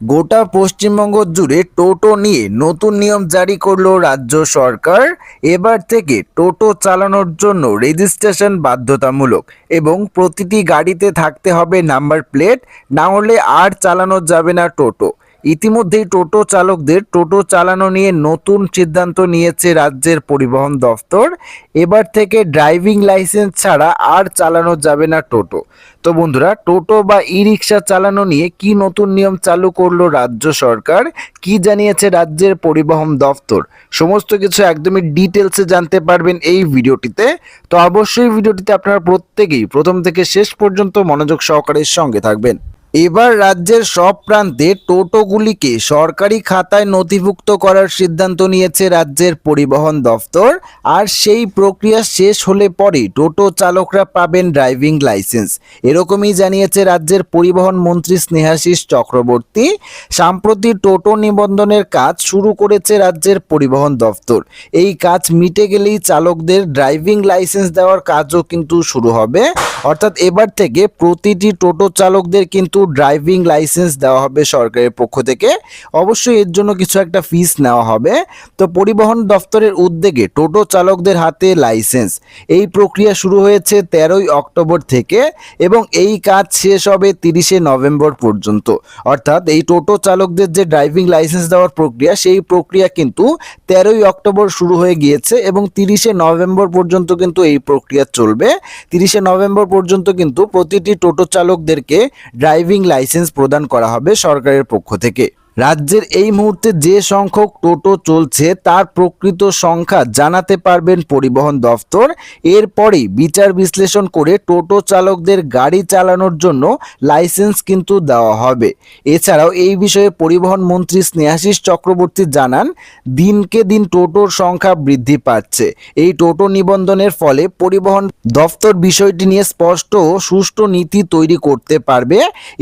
গোটা পশ্চিমবঙ্গ জুড়ে টোটো নিয়ে নতুন নিয়ম জারি করল রাজ্য সরকার। এবার থেকে টোটো চালানোর জন্য রেজিস্ট্রেশন বাধ্যতামূলক এবং প্রতিটি গাড়িতে থাকতে হবে নাম্বার প্লেট, না হলে আর চালানো যাবে না টোটো। ইতিমধ্যেই টোটো চালকদের টোটো চালানো নিয়ে নতুন সিদ্ধান্ত নিয়েছে রাজ্যের পরিবহন দফতর। এবার থেকে ড্রাইভিং লাইসেন্স ছাড়া আর চালানো যাবে না টোটো। তো বন্ধুরা, টোটো বা ই রিক্সা চালানো নিয়ে কি নতুন নিয়ম চালু করল রাজ্য সরকার? কি জানিয়েছে রাজ্যের পরিবহন দফতর? সমস্ত কিছু একদমই ডিটেলসে জানতে পারবেন এই ভিডিওটিতে। তো অবশ্যই ভিডিওটিতে আপনারা প্রত্যেকেই প্রথম থেকে শেষ পর্যন্ত মনোযোগ সহকারের সঙ্গে থাকবেন। এবার রাজ্যের সব প্রান্তে টোটোগুলিকে সরকারি খাতায় নথিভুক্ত করার সিদ্ধান্ত নিয়েছে রাজ্যের পরিবহন দফতর। আর সেই প্রক্রিয়া শেষ হলে পরে টোটো চালকরা পাবেন ড্রাইভিং লাইসেন্স। এরকমই জানিয়েছে রাজ্যের পরিবহন মন্ত্রী স্নেহাশিস চক্রবর্তী। সাম্প্রতি টোটো নিবন্ধনের কাজ শুরু করেছে রাজ্যের পরিবহন দফতর। এই কাজ মিটে গেলেই চালকদের ড্রাইভিং লাইসেন্স দেওয়ার কাজও কিন্তু শুরু হবে। অর্থাৎ এবার থেকে প্রতিটি টোটো চালকদের কিন্তু ড্রাইভিং লাইসেন্স দেওয়া হবে সরকারের পক্ষ থেকে। অবশ্যই এর জন্য কিছু একটা ফিস নেওয়া হবে। তো পরিবহন দফতরের উদ্যোগে টোটো চালকদের হাতে লাইসেন্স। এই প্রক্রিয়া শুরু হয়েছে তেরোই অক্টোবর থেকে এবং এই কাজ শেষ হবে তিরিশে নভেম্বর পর্যন্ত। অর্থাৎ এই টোটো চালকদের যে ড্রাইভিং লাইসেন্স দেওয়ার প্রক্রিয়া, সেই প্রক্রিয়া কিন্তু তেরোই অক্টোবর শুরু হয়ে গিয়েছে এবং তিরিশে নভেম্বর পর্যন্ত কিন্তু এই প্রক্রিয়া চলবে। তিরিশে নভেম্বর পর্যন্ত কিন্তু প্রতিটি টোটো চালকদেরকে ড্রাইভিং লাইসেন্স প্রদান করা হবে সরকারের পক্ষ থেকে। রাজ্যের এই মুহূর্তে যে সংখ্যক টোটো চলছে, তার প্রকৃত সংখ্যা জানাতে পারবেন পরিবহন দফতর। এরপরেই বিচার বিশ্লেষণ করে টোটো চালকদের গাড়ি চালানোর জন্য লাইসেন্স কিন্তু দেওয়া হবে। এছাড়াও এই বিষয়ে পরিবহন মন্ত্রী স্নেহাশিস চক্রবর্তী জানান, দিনকে দিন টোটোর সংখ্যা বৃদ্ধি পাচ্ছে। এই টোটো নিবন্ধনের ফলে পরিবহন দফতর বিষয়টি নিয়ে স্পষ্ট ও সুষ্ঠু নীতি তৈরি করতে পারবে।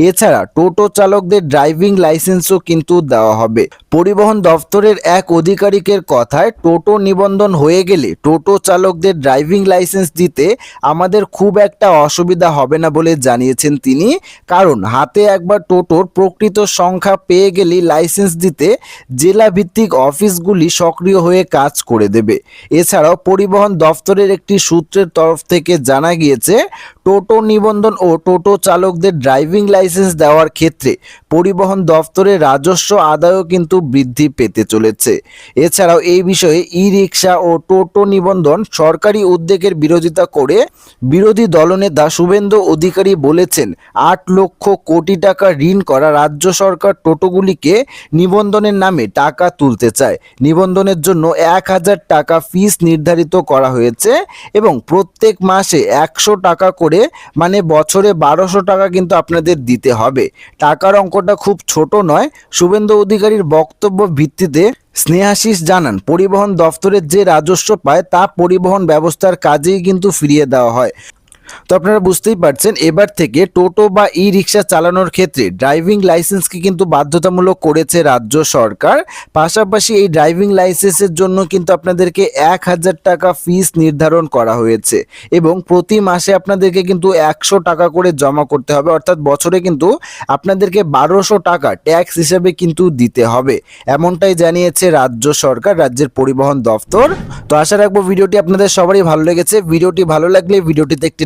এছাড়া টোটো চালকদের ড্রাইভিং লাইসেন্সও কিন্তু দেওয়া হবে। পরিবহন দপ্তরের এক আধিকারিকের কথায় টোটো নিবন্ধন হয়ে গেলে টোটো চালকদের ড্রাইভিং লাইসেন্স দিতে আমাদের খুব একটা অসুবিধা হবে না বলে জানিয়েছেন তিনি। কারণ হাতে একবার টোটোর প্রকৃত সংখ্যা পেয়ে গেলেই লাইসেন্স দিতে জেলা ভিত্তিক অফিসগুলি সক্রিয় হয়ে কাজ করে দেবে। এছাড়াও পরিবহন দফতরের একটি সূত্রের তরফ থেকে জানা গিয়েছে, টোটো নিবন্ধন ও টোটো চালকদের ড্রাইভিং লাইসেন্স দেওয়ার ক্ষেত্রে পরিবহন দফতরের রাজস্ব আদায়ও কিন্তু বৃদ্ধি পেতে চলেছে। এছাড়াও এই বিষয়ে ই রিক্সা ও টোটো নিবন্ধন সরকারি উদ্যোগের বিরোধিতা করে বিরোধী দলনেতা শুভেন্দু অধিকারী বলেছেন, আট লক্ষ কোটি টাকা ঋণ করা রাজ্য সরকার টোটোগুলিকে নিবন্ধনের নামে টাকা তুলতে চায়। নিবন্ধনের জন্য এক হাজার টাকা ফিস নির্ধারিত করা হয়েছে এবং প্রত্যেক মাসে একশো টাকা করে মানে বছরে বারোশো টাকা কিন্তু আপনাদের দিতে হবে। টাকার অঙ্কটা খুব ছোট নয় শুভেন্দু অধিকারীর বক্তব্য ভিত্তিতে স্নেহাশিস জানান, পরিবহন দফতরের যে রাজস্ব পায় তা পরিবহন ব্যবস্থার কাজেই কিন্তু ফিরিয়ে দেওয়া হয়। তো আপনারা বুঝতেই পারছেন, এবার থেকে টোটো বা ই রিক্সা চালানোর ক্ষেত্রে ড্রাইভিং লাইসেন্সকে কিন্তু বাধ্যতামূলক করেছে রাজ্য সরকার। পাশাপাশি এই ড্রাইভিং লাইসেন্সের জন্য কিন্তু আপনাদেরকে এক হাজার টাকা ফিস নির্ধারণ করা হয়েছে এবং প্রতি মাসে আপনাদেরকে কিন্তু একশো টাকা করে জমা করতে হবে। অর্থাৎ বছরে কিন্তু আপনাদেরকে বারোশো টাকা ট্যাক্স হিসেবে কিন্তু দিতে হবে। এমনটাই জানিয়েছে রাজ্য সরকার, রাজ্যের পরিবহন দফতর তো আশা রাখব, ভিডিওটি আপনাদের সবারই ভালো লেগেছে। ভিডিওটি ভালো লাগলে ভিডিওটিতে একটি